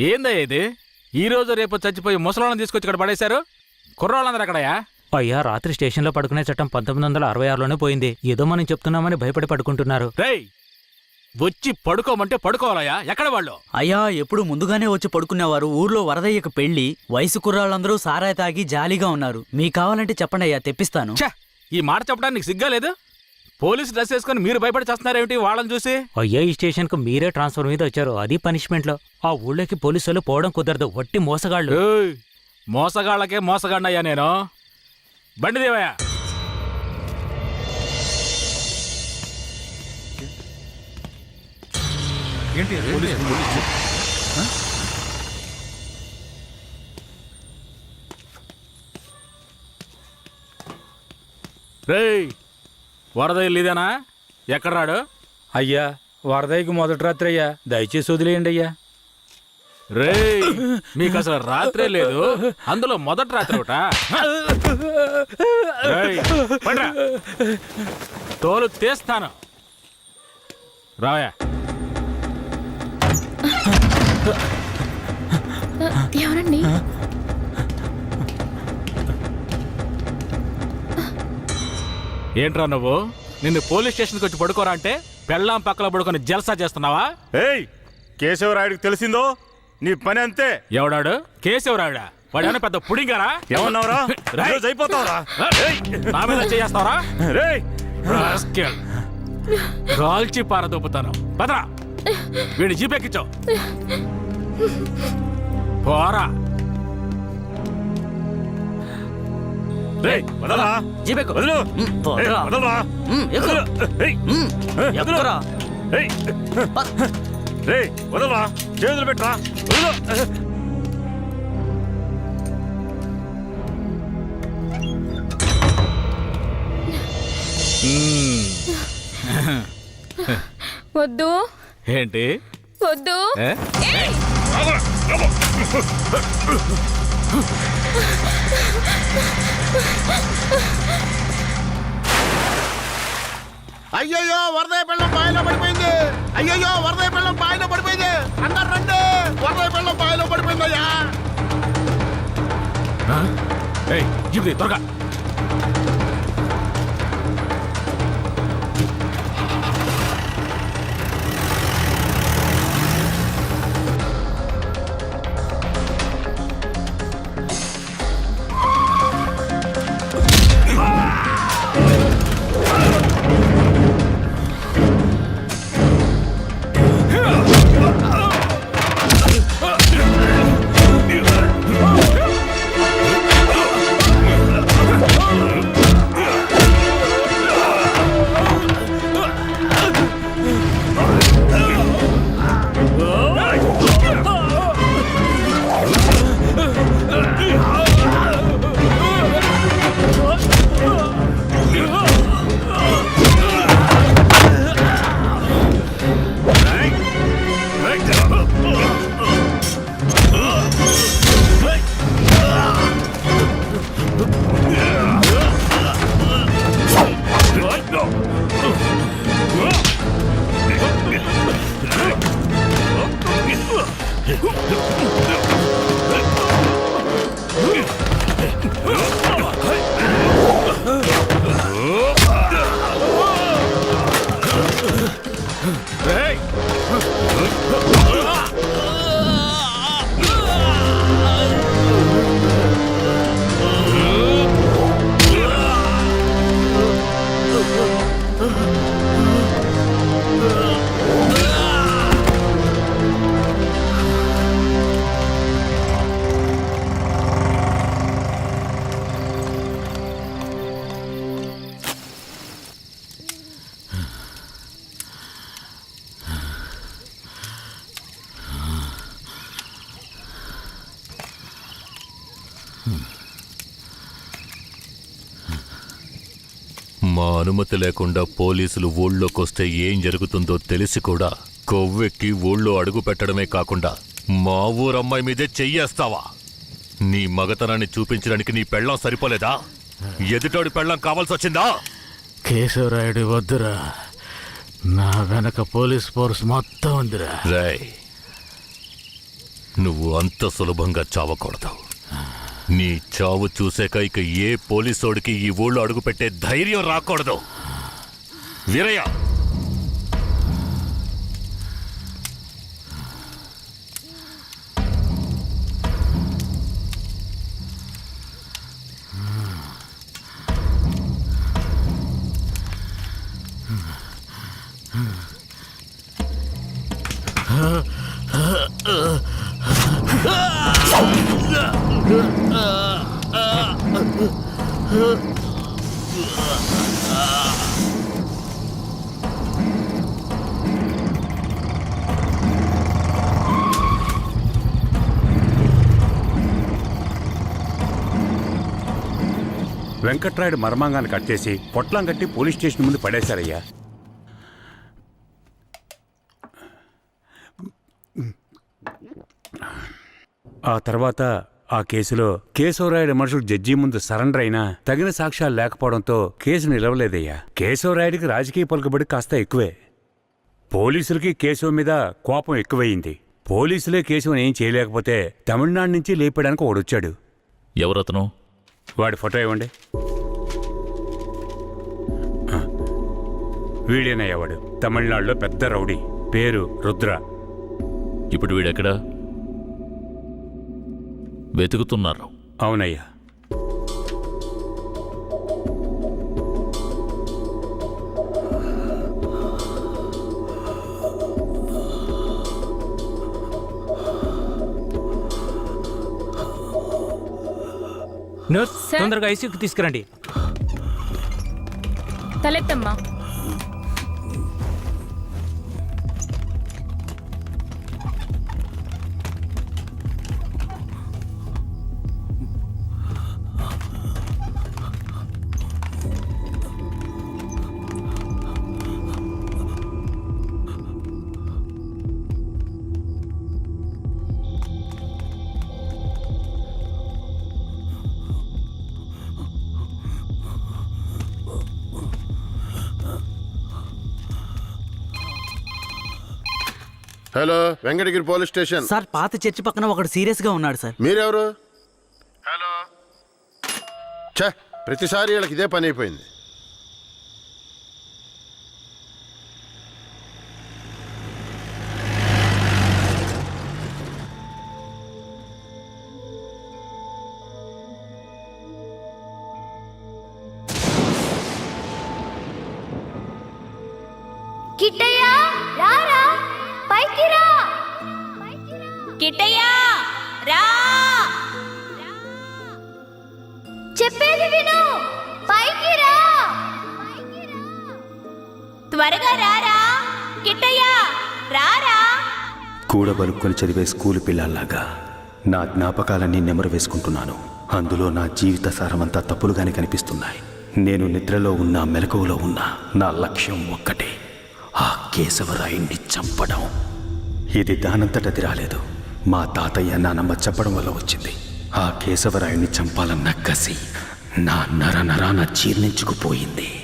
ఏందయ్య ఇది? ఈ రోజు రేపు చచ్చిపోయి ముసలాళ్ళని తీసుకొచ్చి ఇక్కడ పడేశారు? కుర్రాళ్ళందరూ ఎక్కడయ్యా? అయ్యా రాత్రి స్టేషన్లో పడుకునే చట్టం పంతొమ్మిది వందల అరవై ఆరులోనే పోయింది. ఏదో మనం చెప్తున్నామని భయపడి పడుకుంటున్నారు. రేయ్ వచ్చి పడుకోమంటే పడుకోవాలయ్యా. ఎక్కడ వాళ్ళు? అయ్యా ఎప్పుడు ముందుగానే వచ్చి పడుకునేవారు. ఊర్లో వరదయ్యకు పెళ్ళి వయసు కుర్రాళ్ళందరూ సారాయి తాగి జాలీగా ఉన్నారు. మీకు కావాలంటే చెప్పండి అయ్యా తెప్పిస్తాను. ఛ ఈ మాట చెప్పడానికి సిగ్గా లేదు? పోలీసు డ్రెస్ వేసుకొని మీరు భయపడి చేస్తున్నారేమిటి వాళ్ళని చూసి? అయ్యా ఈ స్టేషన్కు మీరే ట్రాన్స్ఫర్ మీద వచ్చారు. అది పనిష్మెంట్లో. ఆ ఊళ్ళోకి పోలీసులు పోవడం కుదరదు. వట్టి మోసగాళ్ళు. ఏయ్, మోసగాళ్ళకే మోసగాడినయ్యా నేను. బండి దేవయ్యా. రేయ్ వరద ఇల్లు ఇదేనా ఎక్కడ రాడు? అయ్యా వరదయ్యకి మొదటి రాత్రి అయ్యా దయచేసి వదిలేయండి అయ్యా. రేయ్ మీకు అసలు రాత్రే లేదు. అందులో మొదటి రాత్రి ఒకట? తోలు తీస్తాను. రావయా ఎవరండి? ఏంట్రా నువ్వు? నిన్ను పోలీస్ స్టేషన్కి వచ్చి పడుకోరా అంటే పెళ్ళాం పక్కన పడుకొని జల్సా చేస్తున్నావా? ఏయ్ కేశవరాయుడికి తెలిసిందో? నీ పని అంతే. ఎవడాడు? కేశవరాడా వాడేమైనా పెద్ద పుడింగారా? ఏమన్నావురా. ఈరోజు అయిపోతావురా. ఏయ్. నా మీద చేస్తావరా? రేయ్! కాల్చి పారదొప్పుతాను పదరా! వీడిని జీపెక్కించావు పోరా! జీపెక్కు. వదలు. వదలరా ఉమ్, ఎక్కు. ఏయ్. ఉమ్, ఎక్కురా. వదలరా చేతులు పెట్టరా వదలు వద్దు ఏంటి వద్దు ఏ? ఏయ్! అయ్యయ్యో వరదయ పిల్లం బాయిలో పడిపోయింది. అయ్యయ్యో వరదయ పిల్లం బాయిలో పడిపోయింది. అందరు రండి. వరదయ పిల్లం బాయిలో పడిపోయిందయ్యా. ఏయ్ జీప్ త్వరగా. Huh? మా అనుమతి లేకుండా పోలీసులు ఊళ్ళోకొస్తే ఏం జరుగుతుందో తెలిసి కూడా కొవ్వెక్కి ఊళ్ళో అడుగు పెట్టడమే కాకుండా మా ఊరమ్మాయి మీదే చెయ్యేస్తావా? నీ మగతనాన్ని చూపించడానికి నీ పెళ్ళం సరిపోలేదా? ఎదుటోడి పెళ్ళం కావాల్సొచ్చిందా? కేశవరాయుడు వద్దురా. నా వెనక పోలీస్ ఫోర్స్ మొత్తం ఉందిరా. రేయ్ నువ్వు అంత సులభంగా చావకూడదు. నీ చావు చూసాక ఇక ఏ పోలీసోడికి ఈ ఊళ్ళో అడుగుపెట్టే ధైర్యం రాకూడదు. వీరయ్య! వెంకట్రాయుడు మర్మాంగాన్ని కట్టేసి పొట్లం కట్టి పోలీస్ స్టేషన్ ముందు పడేశారయ్యా. ఆ తర్వాత ఆ కేసులో కేశవరాయుడు మనుషులు జడ్జి ముందు సరెండర్ అయినా తగిన సాక్ష్యాలు లేకపోవడంతో కేసు నిలవలేదయ్యా. కేశవరాయుడికి రాజకీయ పలుకుబడి కాస్త ఎక్కువే. పోలీసులకి కేశవ మీద కోపం ఎక్కువయింది పోలీసులే కేశవని ఏం చేయలేకపోతే తమిళనాడు నుంచి లేపడానికి ఒకడొచ్చాడు ఎవరతను? వాడి ఫోటో ఇవ్వండి. వీడేనయ్య వాడు తమిళనాడులో పెద్ద రౌడీ. పేరు రుద్ర. ఇప్పుడు వీడెక్కడా? వెతుకుతున్నారు? అవునయ్యా. నర్స్? తొందరగా ఐసీయూకి తీసుకురండి. తలెత్తమ్మా. Hello Venkatagiri police station. Sir పాత చర్చి పక్కన ఒకడు సీరియస్గా ఉన్నాడు సార్. మీరెవరు? హలో. ఛే ప్రతిసారి వీళ్ళకి ఇదే పని అయిపోయింది. కిట్టయ్య కిట్టయ్య! రా! చెప్పేది విను! పైకి రా! త్వరగా రారా! కిట్టయ్యా! రారా! కూడబలుక్కొని చదివే స్కూలు పిల్లల్లాగా నా జ్ఞాపకాలన్నీ నెమరు వేసుకుంటున్నాను. అందులో నా జీవిత సారమంతా తప్పులుగానే కనిపిస్తున్నాయి. నేను నిద్రలో ఉన్నా మెలకువలో ఉన్నా నా లక్ష్యం ఒక్కటే. ఆ కేశవరాయుణ్ణి చంపడం. ఇది దానంతటది రాలేదు. మా తాతయ్య నానమ్మ చెప్పడం వల్ల వచ్చింది. ఆ కేశవరాయుని చంపాలన్న కసి నా నర నరాన జీర్ణించుకుపోయింది.